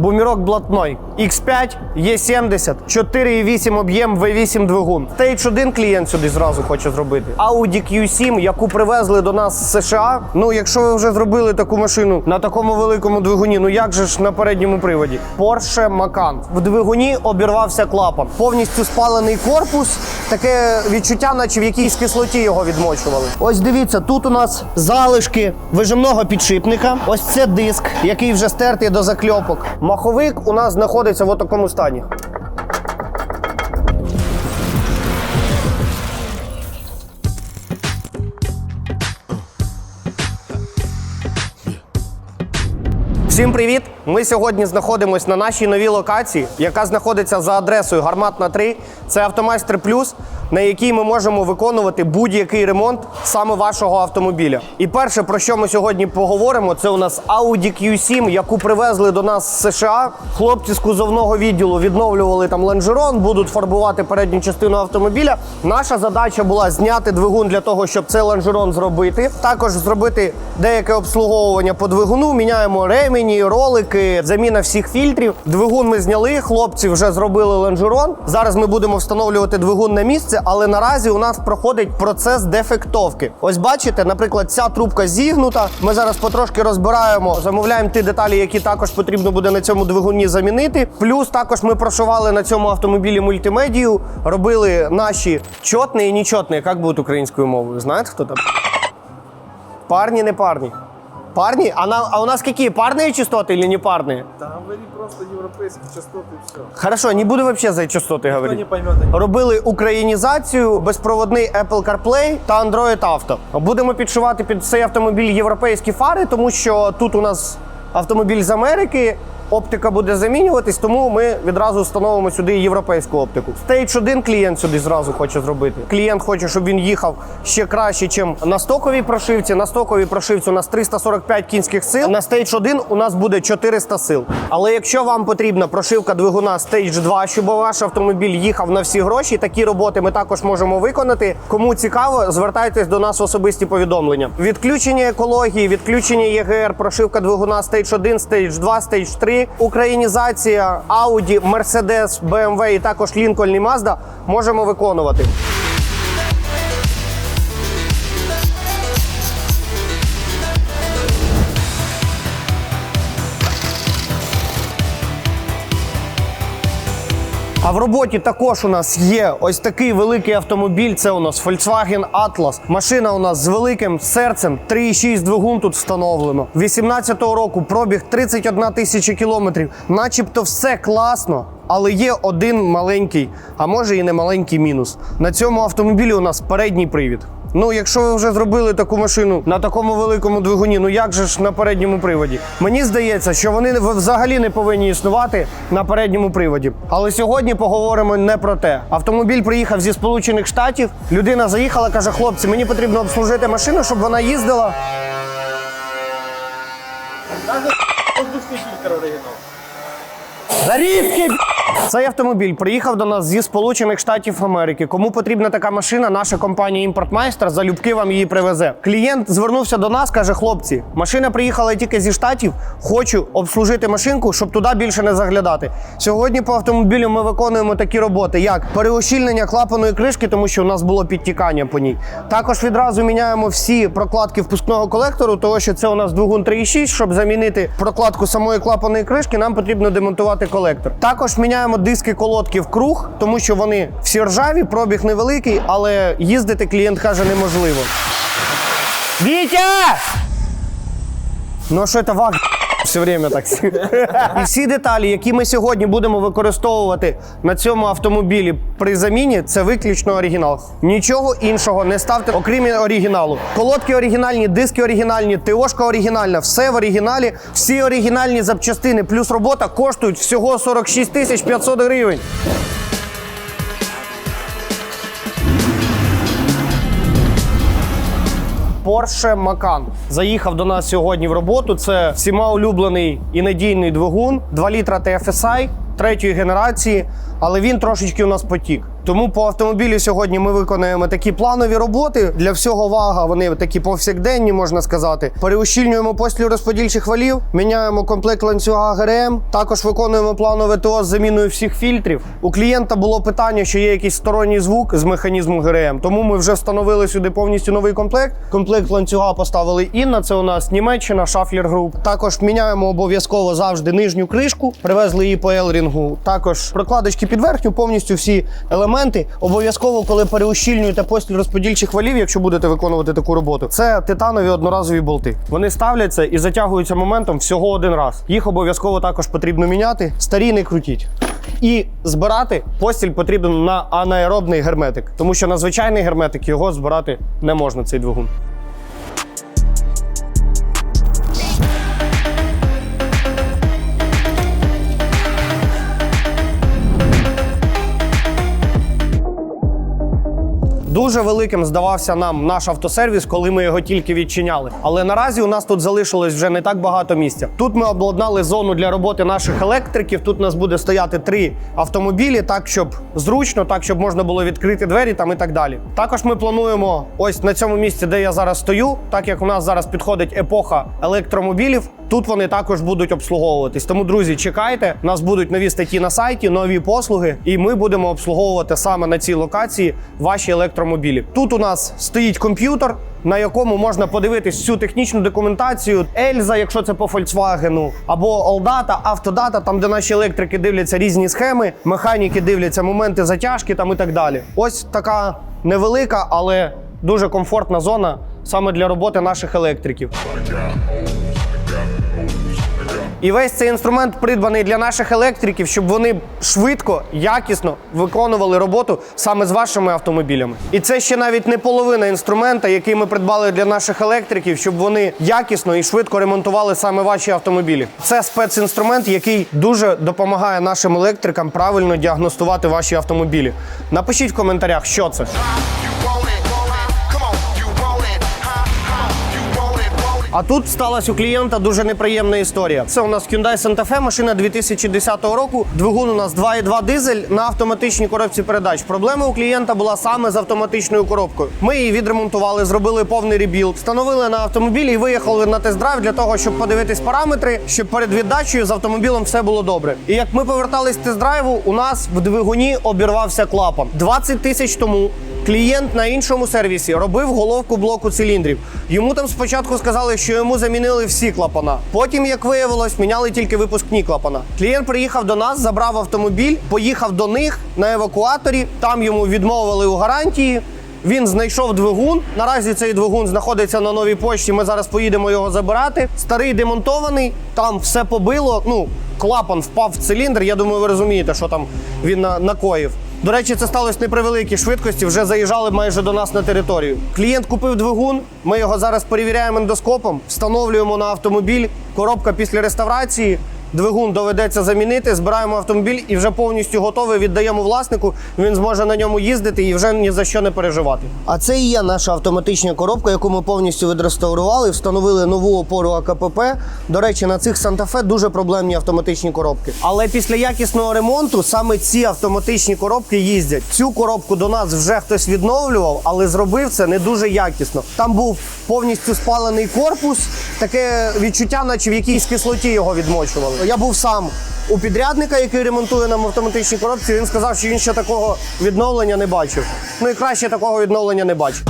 бумірок блатной. X5, E70, 4,8 об'єм V8 двигун. Stage 1 клієнт сюди зразу хоче зробити. Audi Q7, яку привезли до нас з США. Ну, якщо ви вже зробили таку машину на такому великому двигуні, ну як же ж на передньому приводі? Porsche Macan. В двигуні обірвався клапан. Повністю спалений корпус. Таке відчуття, наче в якійсь кислоті його відмочували. Ось дивіться, тут у нас залишки вижимного підшипника. Ось це диск, який вже стертий до закльопок. Маховик у нас знаходиться в такому стані. Всім привіт! Ми сьогодні знаходимося на нашій новій локації, яка знаходиться за адресою Гарматна 3. Це Автомайстер Плюс, на якій ми можемо виконувати будь-який ремонт саме вашого автомобіля. І перше, про що ми сьогодні поговоримо, це у нас Audi Q7, яку привезли до нас з США. Хлопці з кузовного відділу відновлювали там лонжерон, будуть фарбувати передню частину автомобіля. Наша задача була зняти двигун для того, щоб цей лонжерон зробити. Також зробити деяке обслуговування по двигуну. Міняємо ремені, ролики, заміна всіх фільтрів. Двигун ми зняли. Хлопці вже зробили лонжерон. Зараз ми будемо встановлювати двигун на місце, але наразі у нас проходить процес дефектовки. Ось бачите, наприклад, ця трубка зігнута. Ми зараз потрошки розбираємо, замовляємо ті деталі, які також потрібно буде на цьому двигуні замінити. Плюс також ми прошивали на цьому автомобілі мультимедію, робили наші чотні і нечотні. Як буде українською мовою? Знаєте, хто там? Парні, не парні. Парні? А, на, а у нас какие? Парные частоты или не парные? Да говори просто европейские частоты и все. Хорошо, не буду вообще за частоты Кто говорить. не поймет, они Робили українізацію, безпроводний Apple CarPlay та Android Auto. Будемо підшивати під цей автомобіль європейські фари, тому що тут у нас автомобіль з Америки. Оптика буде замінюватись, тому ми відразу встановимо сюди європейську оптику. Stage 1 клієнт сюди зразу хоче зробити. Клієнт хоче, щоб він їхав ще краще, ніж на стоковій прошивці. На стоковій прошивці у нас 345 кінських сил. На Stage 1 у нас буде 400 сил. Але якщо вам потрібна прошивка двигуна Stage 2, щоб ваш автомобіль їхав на всі гроші, такі роботи ми також можемо виконати. Кому цікаво, звертайтесь до нас в особисті повідомлення. Відключення екології, відключення ЄГР, прошивка двигуна Stage 1, Stage 2, Stage 3, українізація Audi, Mercedes, BMW і також Lincoln і Mazda можемо виконувати. А в роботі також у нас є ось такий великий автомобіль. Це у нас Volkswagen Atlas. Машина у нас з великим серцем. 3,6 двигун тут встановлено. 18-го року пробіг 31 тисяча кілометрів. Начебто все класно. Але є один маленький, а може і не маленький мінус. На цьому автомобілі у нас передній привід. Ну, якщо ви вже зробили таку машину на такому великому двигуні, ну як же ж на передньому приводі? Мені здається, що вони взагалі не повинні існувати на передньому приводі. Але сьогодні поговоримо не про те. Автомобіль приїхав зі Сполучених Штатів. Людина заїхала, каже: хлопці, мені потрібно обслужити машину, щоб вона їздила. Зарізки! Цей автомобіль приїхав до нас зі Сполучених Штатів Америки. Кому потрібна така машина, наша компанія Імпортмайстер залюбки вам її привезе. Клієнт звернувся до нас, каже: хлопці, машина приїхала тільки зі штатів. Хочу обслужити машинку, щоб туди більше не заглядати. Сьогодні по автомобілю ми виконуємо такі роботи, як переощільнення клапаної кришки, тому що у нас було підтікання по ній. Також відразу міняємо всі прокладки впускного колектору, тому що це у нас двигун 3,6. Щоб замінити прокладку самої клапаної кришки, нам потрібно демонтувати колектор. Також міняємо диски колодки в круг, тому що вони всі ржаві, пробіг невеликий, але їздити клієнт каже неможливо. Вітя! Ну що це ваг? Все время так. І всі деталі, які ми сьогодні будемо використовувати на цьому автомобілі при заміні, це виключно оригінал. Нічого іншого не ставте, окрім оригіналу. Колодки оригінальні, диски оригінальні, ТОшка оригінальна, все в оригіналі. Всі оригінальні запчастини плюс робота коштують всього 46 тисяч 500 гривень. Porsche Macan заїхав до нас сьогодні в роботу. Це всіма улюблений і надійний двигун, 2 літра TFSI третьої генерації, але він трошечки у нас потік. Тому по автомобілі сьогодні ми виконуємо такі планові роботи для всього вага. Вони такі повсякденні, можна сказати. Переущільнюємо постріл розподільчих валів, міняємо комплект ланцюга ГРМ. Також виконуємо планове ТО з заміною всіх фільтрів. У клієнта було питання, що є якийсь сторонній звук з механізму ГРМ. Тому ми вже встановили сюди повністю новий комплект. Комплект ланцюга поставили Інна. Це у нас Німеччина, Шафлер Груп. Також міняємо обов'язково завжди нижню кришку. Привезли її по елрінгу. Також прокладочки під верхню, повністю всі елементи. Обов'язково, коли переущільнюєте постіль розподільчих валів, якщо будете виконувати таку роботу, це титанові одноразові болти. Вони ставляться і затягуються моментом всього один раз. Їх обов'язково також потрібно міняти. Старі не крутіть. І збирати постіль потрібно на анаеробний герметик, тому що на звичайний герметик його збирати не можна. Цей двигун. Дуже великим здавався нам наш автосервіс, коли ми його тільки відчиняли. Але наразі у нас тут залишилось вже не так багато місця. Тут ми обладнали зону для роботи наших електриків. Тут у нас буде стояти три автомобілі, так щоб зручно, так щоб можна було відкрити двері там і так далі. Також ми плануємо ось на цьому місці, де я зараз стою, так як у нас зараз підходить епоха електромобілів. Тут вони також будуть обслуговуватись. Тому, друзі, чекайте. У нас будуть нові статті на сайті, нові послуги, і ми будемо обслуговувати саме на цій локації ваші електромобілі. Тут у нас стоїть комп'ютер. На якому можна подивитись всю технічну документацію, Ельза, якщо це по Volkswagen, або Олдата, Автодата, там де наші електрики дивляться різні схеми, механіки дивляться моменти затяжки там і так далі. Ось така невелика, але дуже комфортна зона саме для роботи наших електриків. І весь цей інструмент придбаний для наших електриків, щоб вони швидко, якісно виконували роботу саме з вашими автомобілями. І це ще навіть не половина інструмента, який ми придбали для наших електриків, щоб вони якісно і швидко ремонтували саме ваші автомобілі. Це спецінструмент, який дуже допомагає нашим електрикам правильно діагностувати ваші автомобілі. Напишіть в коментарях, що це. А тут сталася у клієнта дуже неприємна історія. Це у нас Hyundai Santa Fe, машина 2010 року. Двигун у нас 2,2 дизель на автоматичній коробці передач. Проблема у клієнта була саме з автоматичною коробкою. Ми її відремонтували, зробили повний ребілд, встановили на автомобілі і виїхали на тест-драйв для того, щоб подивитись параметри, щоб перед віддачею з автомобілем все було добре. І як ми повертались з тест-драйву, у нас в двигуні обірвався клапан. 20 тисяч тому Клієнт на іншому сервісі робив головку блоку циліндрів. Йому там спочатку сказали, що йому замінили всі клапана. Потім, як виявилось, міняли тільки випускні клапана. Клієнт приїхав до нас, забрав автомобіль, поїхав до них на евакуаторі. Там йому відмовили у гарантії. Він знайшов двигун. Наразі цей двигун знаходиться на новій почті. Ми зараз поїдемо його забирати. Старий демонтований, там все побило. Ну, клапан впав в циліндр. Я думаю, ви розумієте, що там він на- накоїв. До речі, це сталося не при великій швидкості. Вже заїжджали майже до нас на територію. Клієнт купив двигун. Ми його зараз перевіряємо ендоскопом, встановлюємо на автомобіль. Коробка після реставрації. Двигун доведеться замінити, збираємо автомобіль і вже повністю готовий віддаємо власнику. Він зможе на ньому їздити і вже ні за що не переживати. А це і є наша автоматична коробка, яку ми повністю відреставрували, встановили нову опору АКПП. До речі, на цих Санта-Фе дуже проблемні автоматичні коробки. Але після якісного ремонту саме ці автоматичні коробки їздять. Цю коробку до нас вже хтось відновлював, але зробив це не дуже якісно. Там був повністю спалений корпус, таке відчуття, наче в якійсь кислоті його відмочували. Я був сам у підрядника, який ремонтує нам автоматичні коробки. Він сказав, що він ще такого відновлення не бачив. Ну і краще такого відновлення не бачив.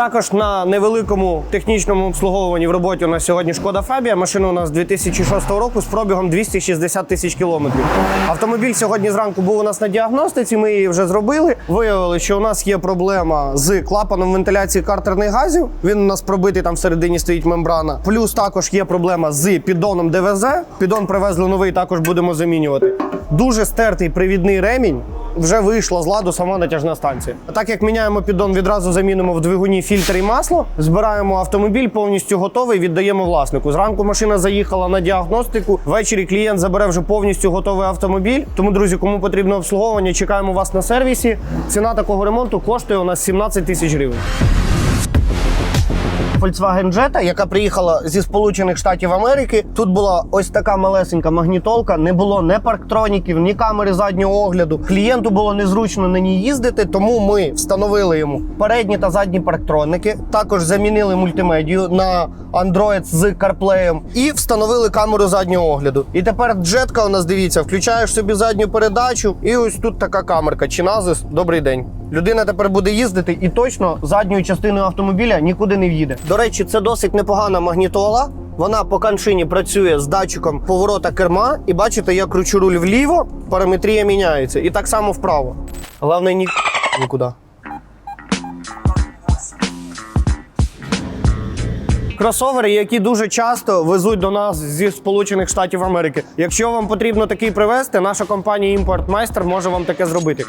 Також на невеликому технічному обслуговуванні в роботі у нас сьогодні шкода Фабія. Машина у нас 2006 року з пробігом 260 тисяч кілометрів. Автомобіль сьогодні зранку був у нас на діагностиці. Ми її вже зробили. Виявили, що у нас є проблема з клапаном вентиляції картерних газів. Він у нас пробитий там всередині стоїть мембрана. Плюс також є проблема з піддоном ДВЗ. Піддон привезли новий, також будемо замінювати. Дуже стертий привідний ремінь. Вже вийшла з ладу сама натяжна станція. Так як міняємо піддон, відразу замінимо в двигуні фільтр і масло. Збираємо автомобіль, повністю готовий, віддаємо власнику. Зранку машина заїхала на діагностику. Ввечері клієнт забере вже повністю готовий автомобіль. Тому, друзі, кому потрібно обслуговування, чекаємо вас на сервісі. Ціна такого ремонту коштує у нас 17 тисяч гривень. Volkswagen Jetta, яка приїхала зі Сполучених Штатів Америки. Тут була ось така малесенька магнітолка, не було ні парктроніків, ні камери заднього огляду. Клієнту було незручно на ній їздити, тому ми встановили йому передні та задні парктроники. Також замінили мультимедію на Android з CarPlay і встановили камеру заднього огляду. І тепер джетка у нас дивіться, включаєш собі задню передачу, і ось тут така камерка. Чиназис, добрий день. Людина тепер буде їздити і точно задньою частиною автомобіля нікуди не в'їде. До речі, це досить непогана магнітола. Вона по каншині працює з датчиком поворота керма, і бачите, я кручу руль вліво, параметрія міняється. І так само вправо. Головне, ні нікуди. Кросовери, які дуже часто везуть до нас зі Сполучених Штатів Америки. Якщо вам потрібно такий привезти, наша компанія Імпортмайстер може вам таке зробити.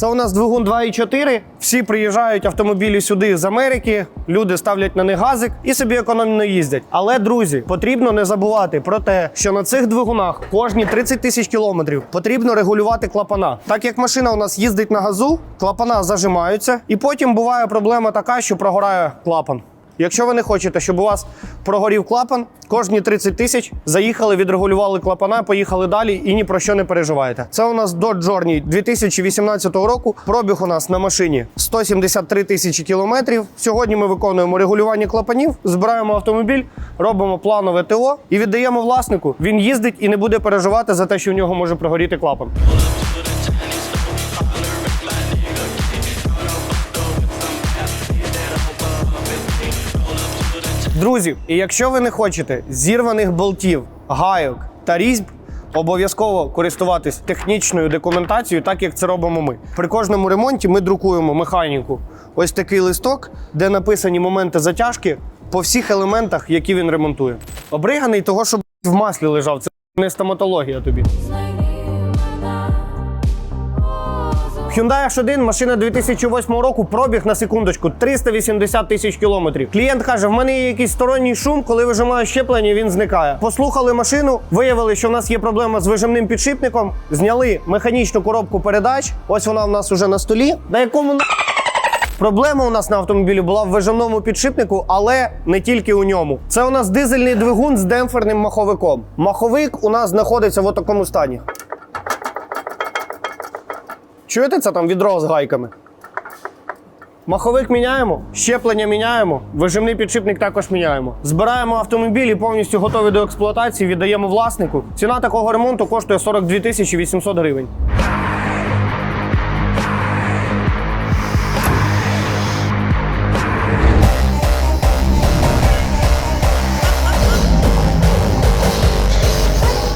Це у нас двигун 2.4. Всі приїжджають автомобілі сюди з Америки. Люди ставлять на них газик і собі економно їздять. Але друзі, потрібно не забувати про те, що на цих двигунах кожні 30 тисяч кілометрів потрібно регулювати клапана. Так як машина у нас їздить на газу, клапана зажимаються, і потім буває проблема така, що прогорає клапан. Якщо ви не хочете, щоб у вас прогорів клапан, кожні 30 тисяч заїхали, відрегулювали клапана, поїхали далі і ні про що не переживаєте. Це у нас Dodge Journey 2018 року. Пробіг у нас на машині 173 тисячі кілометрів. Сьогодні ми виконуємо регулювання клапанів, збираємо автомобіль, робимо планове ТО і віддаємо власнику. Він їздить і не буде переживати за те, що в нього може прогоріти клапан. Друзі, і якщо ви не хочете зірваних болтів, гайок та різьб, обов'язково користуватись технічною документацією, так як це робимо ми. При кожному ремонті ми друкуємо механіку ось такий листок, де написані моменти затяжки по всіх елементах, які він ремонтує. Обриганий того, щоб в маслі лежав. Це не стоматологія тобі. Hyundai H1, машина 2008 року, пробіг на секундочку 380 тисяч кілометрів. Клієнт каже: в мене є якийсь сторонній шум, коли вижимаю щеплення, він зникає. Послухали машину, виявили, що в нас є проблема з вижимним підшипником. Зняли механічну коробку передач. Ось вона в нас уже на столі. На якому Проблема у нас на автомобілі була в вижимному підшипнику, але не тільки у ньому. Це у нас дизельний двигун з демпферним маховиком. Маховик у нас знаходиться в такому стані. Чуєте це там відро з гайками? Маховик міняємо, щеплення міняємо, вижимний підшипник також міняємо. Збираємо автомобіль і повністю готові до експлуатації, віддаємо власнику. Ціна такого ремонту коштує 42 тисячі 800 гривень.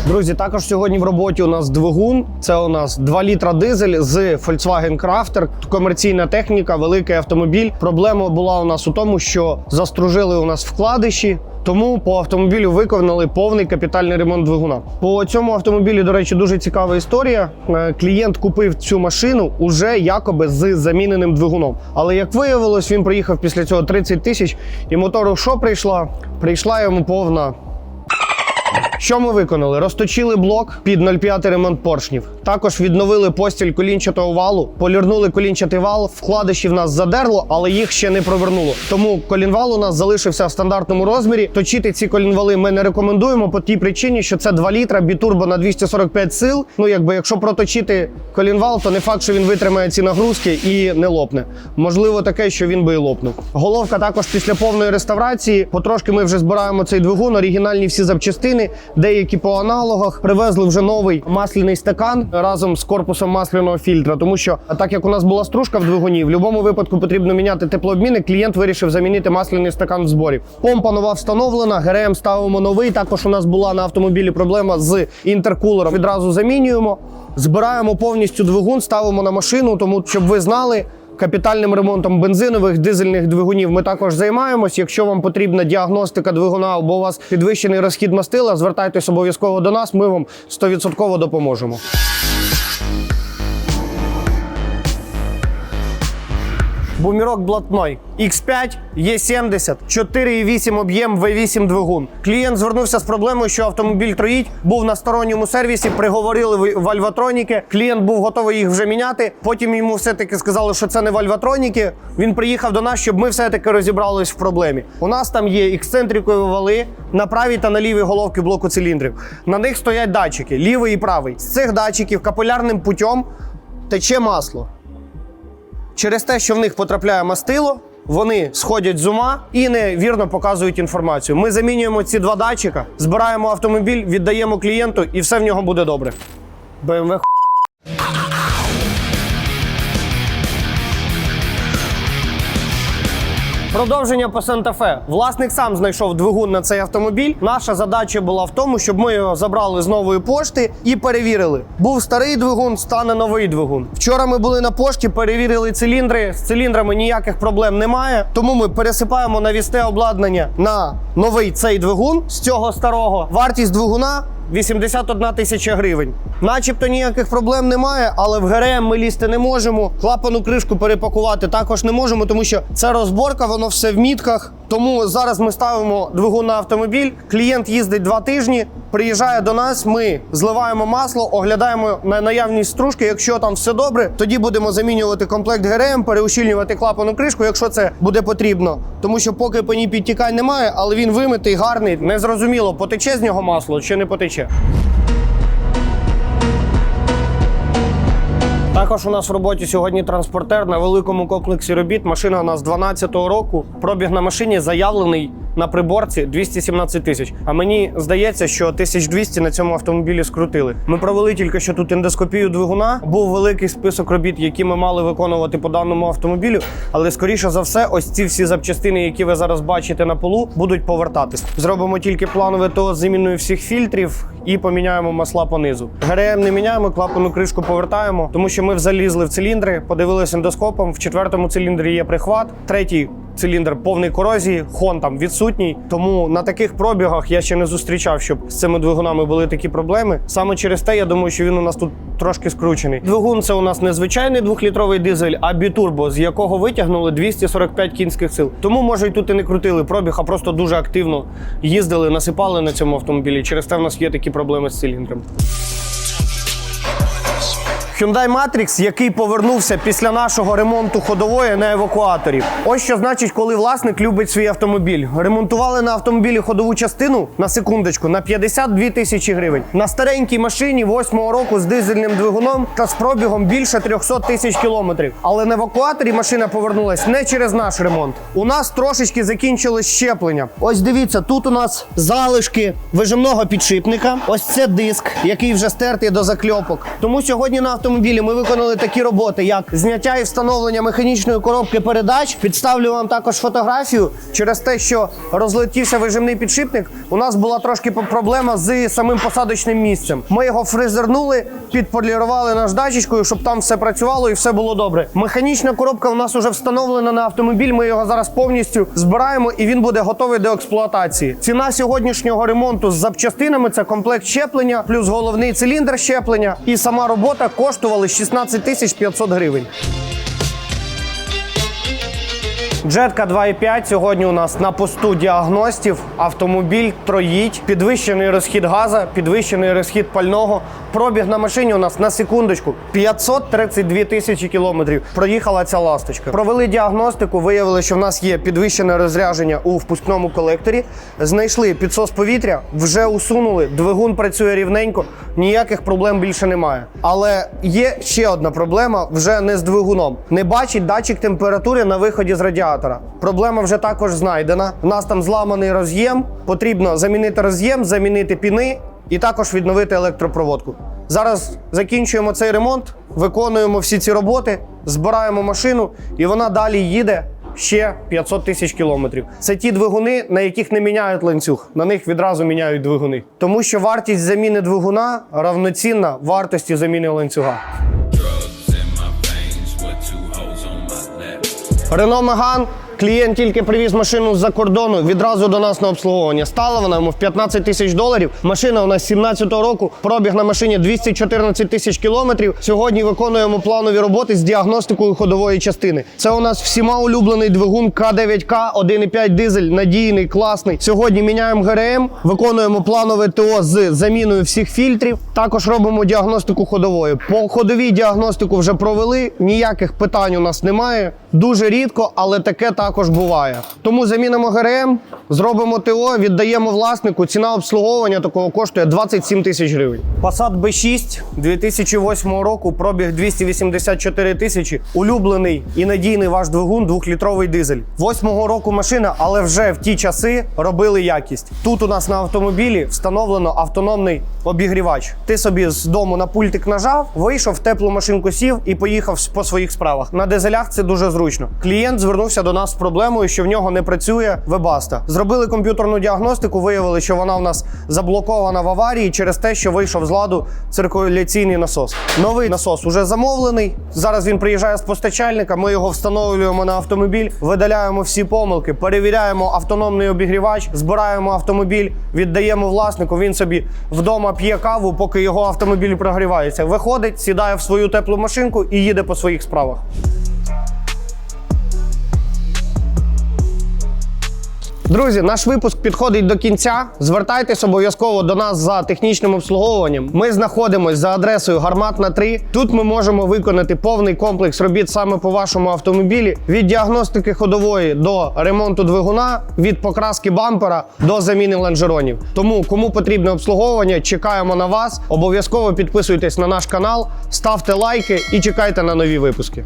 Друзі, також сьогодні в роботі у нас двигун. Це у нас 2 літра дизель з Volkswagen Crafter. Комерційна техніка, великий автомобіль. Проблема була у нас у тому, що застружили у нас вкладиші. Тому по автомобілю виконали повний капітальний ремонт двигуна. По цьому автомобілі, до речі, дуже цікава історія. Е, Клієнт купив цю машину уже якоби з заміненим двигуном. Але як виявилось, він приїхав після цього 30 тисяч, і мотору що прийшла? Прийшла йому повна що ми виконали? Розточили блок під 0,5 ремонт поршнів. Також відновили постіль колінчатого валу, полірнули колінчатий вал. Вкладиші в нас задерло, але їх ще не провернуло. Тому колінвал у нас залишився в стандартному розмірі. Точити ці колінвали ми не рекомендуємо по тій причині, що це 2 літра бітурбо на 245 сил. Ну якби якщо проточити колінвал, то не факт, що він витримає ці нагрузки і не лопне. Можливо, таке, що він би і лопнув. Головка також після повної реставрації. Потрошки ми вже збираємо цей двигун, оригінальні всі запчастини. Деякі по аналогах привезли вже новий масляний стакан разом з корпусом масляного фільтра. Тому що так як у нас була стружка в двигуні, в будь-якому випадку потрібно міняти теплообмінник. Клієнт вирішив замінити масляний стакан в зборі. Помпа нова встановлена, ГРМ ставимо новий. Також у нас була на автомобілі проблема з інтеркулером. Відразу замінюємо. Збираємо повністю двигун, ставимо на машину, тому щоб ви знали. Капітальним ремонтом бензинових дизельних двигунів ми також займаємось. Якщо вам потрібна діагностика двигуна або у вас підвищений розхід мастила, звертайтесь обов'язково до нас. Ми вам 100% допоможемо. Бумірок блатной. X5, Е70, 4,8 об'єм V8 двигун. Клієнт звернувся з проблемою, що автомобіль троїть, був на сторонньому сервісі, приговорили в- в Альватроніки. Клієнт був готовий їх вже міняти. Потім йому все-таки сказали, що це не Вальватроніки. Він приїхав до нас, щоб ми все-таки розібрались в проблемі. У нас там є ексцентрикові вали на правій та на лівій головці блоку циліндрів. На них стоять датчики, лівий і правий. З цих датчиків капілярним путем тече масло. Через те, що в них потрапляє мастило, вони сходять з ума і невірно показують інформацію. Ми замінюємо ці два датчика, збираємо автомобіль, віддаємо клієнту, і все в нього буде добре. BMW Продовження по Санта-Фе. Власник сам знайшов двигун на цей автомобіль. Наша задача була в тому, щоб ми його забрали з нової пошти і перевірили. Був старий двигун, стане новий двигун. Вчора ми були на пошті, перевірили циліндри. З циліндрами ніяких проблем немає. Тому ми пересипаємо навісне обладнання на новий цей двигун з цього старого. Вартість двигуна 81 тисяча гривень. Начебто ніяких проблем немає, але в ГРМ ми лізти не можемо. Клапану кришку перепакувати також не можемо, тому що це розборка, воно все в мітках. Тому зараз ми ставимо двигун на автомобіль. Клієнт їздить два тижні, приїжджає до нас. Ми зливаємо масло, оглядаємо на наявність стружки. Якщо там все добре, тоді будемо замінювати комплект ГРМ, переущільнювати клапану кришку, якщо це буде потрібно. Тому що поки по ній підтікань немає, але він вимитий, гарний. Незрозуміло, потече з нього масло чи не потече. Також у нас в роботі сьогодні транспортер на великому комплексі робіт. Машина у нас 12-го року. Пробіг на машині заявлений на приборці 217 тисяч. А мені здається, що 1200 на цьому автомобілі скрутили. Ми провели тільки що тут ендоскопію двигуна. Був великий список робіт, які ми мали виконувати по даному автомобілю. Але скоріше за все, ось ці всі запчастини, які ви зараз бачите на полу, будуть повертатись. Зробимо тільки планове ТО з заміною всіх фільтрів і поміняємо масла по низу. ГРМ не міняємо, клапану кришку повертаємо, тому що ми залізли в циліндри, подивилися ендоскопом. В четвертому циліндрі є прихват, третій. Циліндр повний корозії, хон там відсутній. Тому на таких пробігах я ще не зустрічав, щоб з цими двигунами були такі проблеми. Саме через те, я думаю, що він у нас тут трошки скручений. Двигун це у нас не звичайний двохлітровий дизель, а бітурбо, з якого витягнули 245 кінських сил. Тому може й тут і не крутили пробіг, а просто дуже активно їздили, насипали на цьому автомобілі. Через те в нас є такі проблеми з циліндром. Hyundai Matrix, який повернувся після нашого ремонту ходової на евакуаторі. Ось що значить, коли власник любить свій автомобіль. Ремонтували на автомобілі ходову частину на секундочку на 52 тисячі гривень. На старенькій машині 8-го року з дизельним двигуном та з пробігом більше 300 тисяч кілометрів. Але на евакуаторі машина повернулась не через наш ремонт. У нас трошечки закінчилось щеплення. Ось дивіться, тут у нас залишки вижимного підшипника. Ось це диск, який вже стертий до закльопок. Тому сьогодні на автомобілі ми виконали такі роботи, як зняття і встановлення механічної коробки передач. Підставлю вам також фотографію. Через те, що розлетівся вижимний підшипник, у нас була трошки проблема з самим посадочним місцем. Ми його фрезернули, підполірували наш датчичкою, щоб там все працювало і все було добре. Механічна коробка у нас вже встановлена на автомобіль. Ми його зараз повністю збираємо і він буде готовий до експлуатації. Ціна сьогоднішнього ремонту з запчастинами це комплект щеплення, плюс головний циліндр щеплення. І сама робота коштувала 16 тисяч 500 гривень. Джетка 2.5 сьогодні у нас на посту діагностів. Автомобіль троїть, підвищений розхід газа, підвищений розхід пального. Пробіг на машині у нас на секундочку 532 тисячі кілометрів. Проїхала ця ласточка. Провели діагностику, виявили, що в нас є підвищене розрядження у впускному колекторі. Знайшли підсос повітря, вже усунули. Двигун працює рівненько, ніяких проблем більше немає. Але є ще одна проблема вже не з двигуном. Не бачить датчик температури на виході з радіатора. Проблема вже також знайдена. У нас там зламаний роз'єм. Потрібно замінити роз'єм, замінити піни і також відновити електропроводку. Зараз закінчуємо цей ремонт, виконуємо всі ці роботи, збираємо машину, і вона далі їде ще 500 тисяч кілометрів. Це ті двигуни, на яких не міняють ланцюг, на них відразу міняють двигуни. Тому що вартість заміни двигуна равноцінна вартості заміни ланцюга. Рено Меган Клієнт тільки привіз машину з-за кордону відразу до нас на обслуговування. Стала вона йому в 15 тисяч доларів. Машина у нас 17-го року. Пробіг на машині 214 тисяч кілометрів. Сьогодні виконуємо планові роботи з діагностикою ходової частини. Це у нас всіма улюблений двигун К9К, 1,5 дизель, надійний, класний. Сьогодні міняємо ГРМ, виконуємо планове ТО з заміною всіх фільтрів. Також робимо діагностику ходової. По ходовій діагностику вже провели. Ніяких питань у нас немає. Дуже рідко, але таке також буває. Тому замінимо ГРМ, зробимо ТО, віддаємо власнику. Ціна обслуговування такого коштує 27 тисяч гривень. Passat B6 2008 року, пробіг 284 тисячі. Улюблений і надійний ваш двигун, двохлітровий дизель. Восьмого року машина, але вже в ті часи робили якість. Тут у нас на автомобілі встановлено автономний обігрівач. Ти собі з дому на пультик нажав, вийшов теплу машинку, сів і поїхав по своїх справах. На дизелях це дуже зручно. Клієнт звернувся до нас з проблемою, що в нього не працює Webaста. Зробили комп'ютерну діагностику, виявили, що вона в нас заблокована в аварії через те, що вийшов з ладу циркуляційний насос. Новий насос уже замовлений. Зараз він приїжджає з постачальника. Ми його встановлюємо на автомобіль, видаляємо всі помилки, перевіряємо автономний обігрівач, збираємо автомобіль, віддаємо власнику. Він собі вдома п'є каву, поки його автомобіль прогрівається. Виходить, сідає в свою теплу машинку і їде по своїх справах. Друзі, наш випуск підходить до кінця. Звертайтесь обов'язково до нас за технічним обслуговуванням. Ми знаходимося за адресою Гарматна 3. Тут ми можемо виконати повний комплекс робіт саме по вашому автомобілі: від діагностики ходової до ремонту двигуна, від покраски бампера до заміни лонжеронів. Тому, кому потрібне обслуговування, чекаємо на вас. Обов'язково підписуйтесь на наш канал, ставте лайки і чекайте на нові випуски.